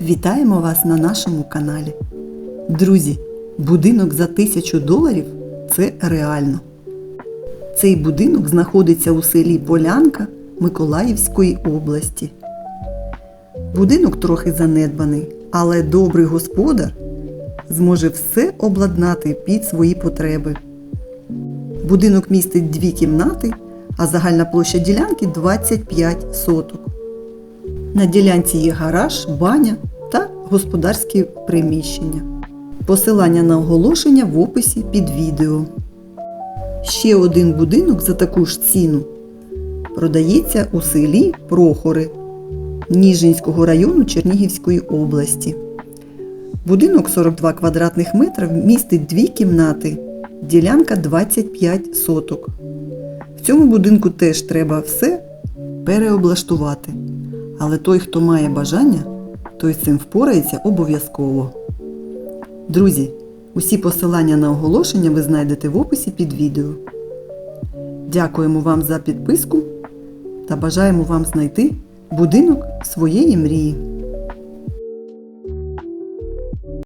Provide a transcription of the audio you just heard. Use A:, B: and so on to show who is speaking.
A: Вітаємо вас на нашому каналі. Друзі, будинок за тисячу доларів це реально. Цей будинок знаходиться у селі Полянка Миколаївської області. Будинок трохи занедбаний, але добрий господар зможе все обладнати під свої потреби. Будинок містить дві кімнати, а загальна площа ділянки 25 соток. На ділянці є гараж, баня та господарські приміщення. Посилання на оголошення в описі під відео. Ще один будинок за таку ж ціну продається у селі Прохори Ніжинського району Чернігівської області. Будинок 42 квадратних метра містить дві кімнати, ділянка 25 соток. В цьому будинку теж треба все переоблаштувати. Але той, хто має бажання, той з цим впорається обов'язково. Друзі, усі посилання на оголошення ви знайдете в описі під відео. Дякуємо вам за підписку та бажаємо вам знайти будинок своєї мрії.